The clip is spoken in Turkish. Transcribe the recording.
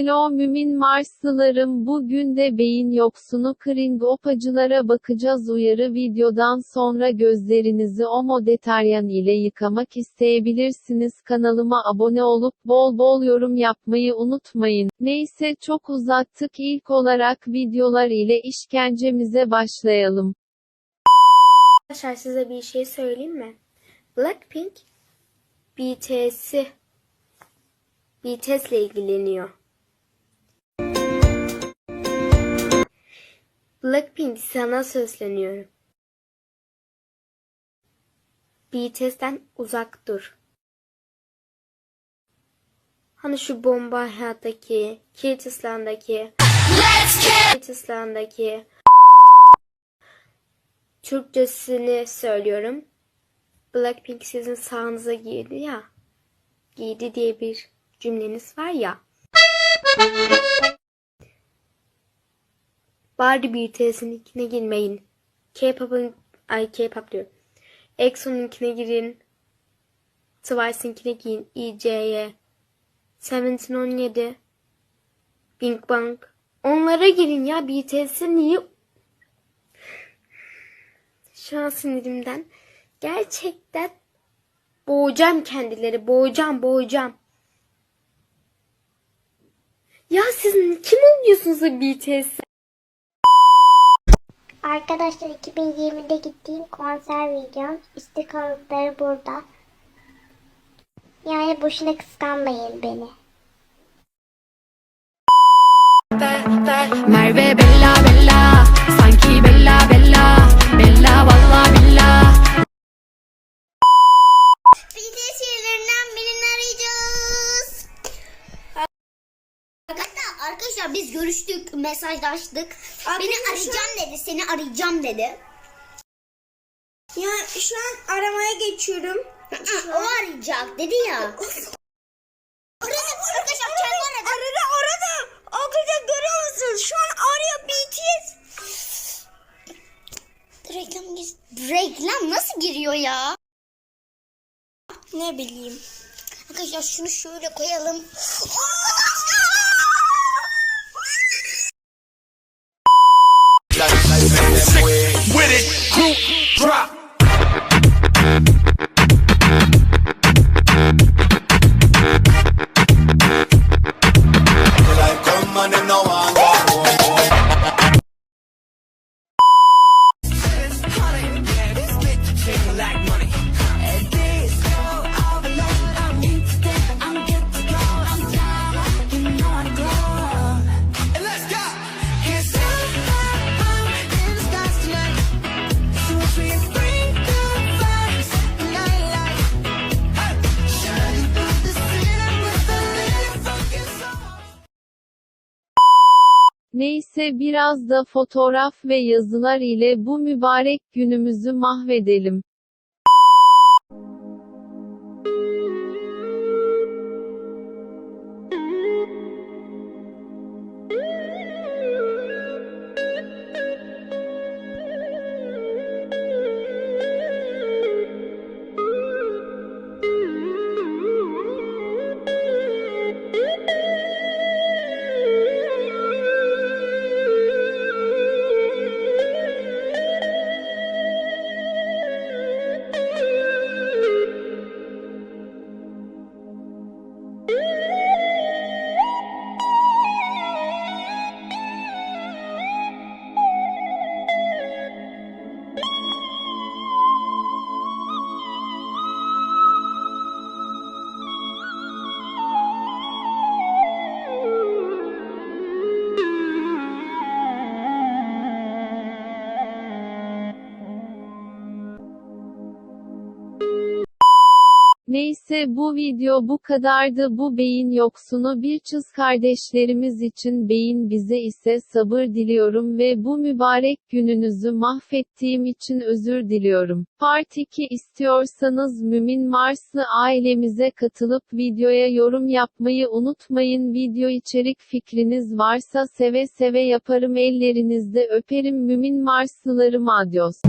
Hello mümin Marslılarım bugün de beyin yoksunu kring opacılara bakacağız uyarı videodan sonra gözlerinizi omodeteryan ile yıkamak isteyebilirsiniz kanalıma abone olup bol bol yorum yapmayı unutmayın. Neyse çok uzattık ilk olarak videolar ile işkencemize başlayalım. Arkadaşlar size bir şey söyleyeyim mi? Blackpink BTS'i BTS ile ilgileniyor. Blackpink sana sesleniyorum. BTS'ten uzak dur. Hani şu bomba hayattaki, Kilit İslam'daki Türkçesini söylüyorum. Blackpink sizin sağınıza giydi ya. Giydi diye bir cümleniz var ya. Bari BTS'inkine girmeyin. K-pop'un, ay K-pop diyorum. EXO'nunkine girin. Twice'inkine giyin. EJ'ye. Seventeen 17. Big Bang. Onlara girin ya. BTS'i niye şu an sinirimden gerçekten boğacağım kendileri. Boğacağım, boğacağım. Ya siz kim oluyorsunuz BTS? Arkadaşlar 2020'de gittiğim konser videom istikametleri burada. Yani boşuna kıskanmayın beni. Merve Bella arkadaşlar biz görüştük, mesajlaştık. Beni arayacağım dedi, seni arayacağım dedi. Ya şu an aramaya geçiyorum. o arayacak dedi ya. Aradı arkadaşlar kendi aradı. Arada arada. Arkadaşlar görüyor musunuz? Şu an arıyor BTS. Reklam, gir- reklam nasıl giriyor ya? Ne bileyim. Arkadaşlar şunu şöyle koyalım. with Neyse biraz da fotoğraf ve yazılar ile bu mübarek günümüzü mahvedelim. Neyse bu video bu kadardı bu beyin yoksunu bir çız kardeşlerimiz için beyin bize ise sabır diliyorum ve bu mübarek gününüzü mahvettiğim için özür diliyorum. Part 2 istiyorsanız Mümin Marslı ailemize katılıp videoya yorum yapmayı unutmayın video içerik fikriniz varsa seve seve yaparım ellerinizde öperim Mümin Marslılarım adios.